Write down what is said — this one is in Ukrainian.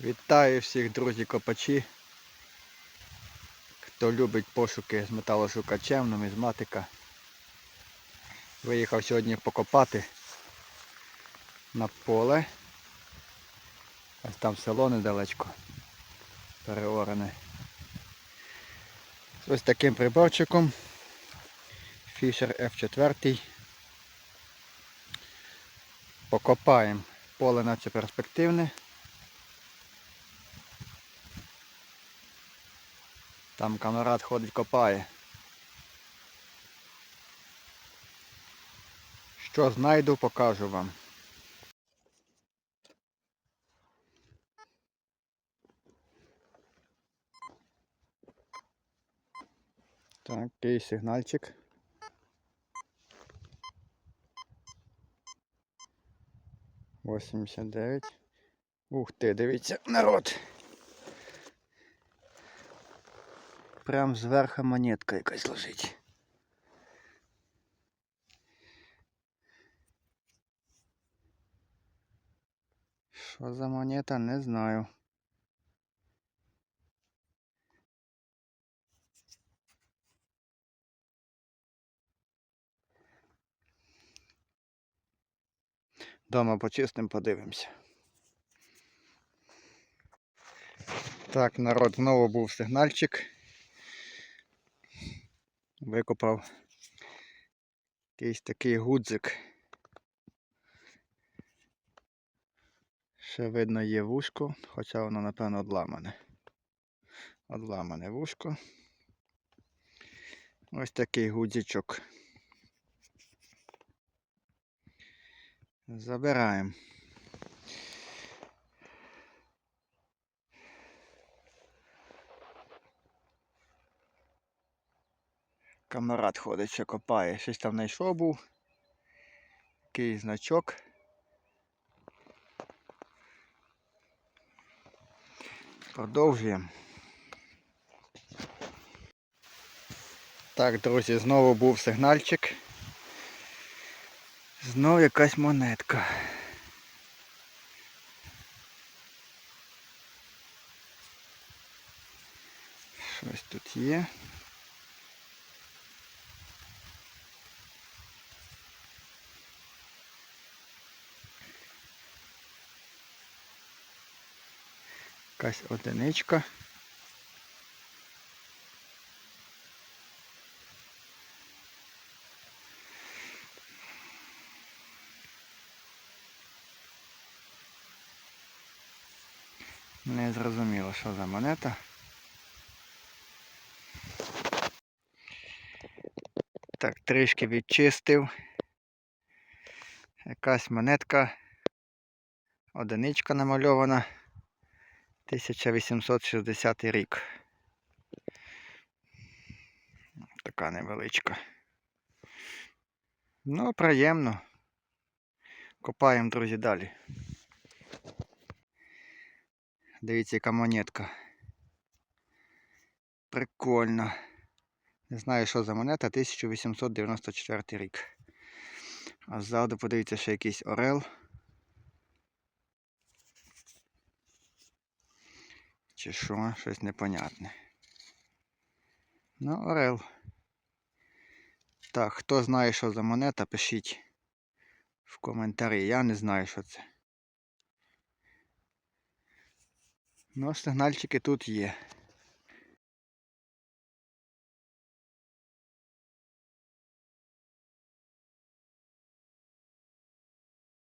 Вітаю всіх друзі копачі. Хто любить пошуки з металошукачем, нумізматика. Виїхав сьогодні покопати на поле. Ось там село недалечко. Переорене. Ось таким приборчиком. Fisher F4. Покопаємо. Поле наче перспективне. Там камерат ходить копає. Що знайду, покажу вам. Так, який сигнальчик. Восемьдесят дев'ять. Ух ти, дивіться, народ. Прям зверху монетка якась лежить. Що за монета, не знаю. Дома почистим, подивимося. Так, народ, знову був сигнальчик. Викопав якийсь такий гудзик. Ще видно є вушко, хоча воно, напевно, одламане. Одламане вушко. Ось такий гудзичок. Забираємо. Камарад ходить, ще копає. Щось там знайшов був. Такий значок. Продовжуємо. Так, друзі, знову був сигнальчик. Знову якась монетка. Щось тут є. Якась одиничка. Не зрозуміло, що за монета. Так, трішки відчистив. Якась монетка. Одиничка намальована. 1860 рік. Така невеличка. Ну, приємно. Копаємо, друзі, далі. Дивіться, яка монетка. Прикольно. Не знаю, що за монета, 1894 рік. А ззаду подивіться ще якийсь орел. Чи що, щось непонятне. Ну, орел. Так, хто знає, що за монета, пишіть в коментарі. Я не знаю, що це. Ну, сигнальчики тут є.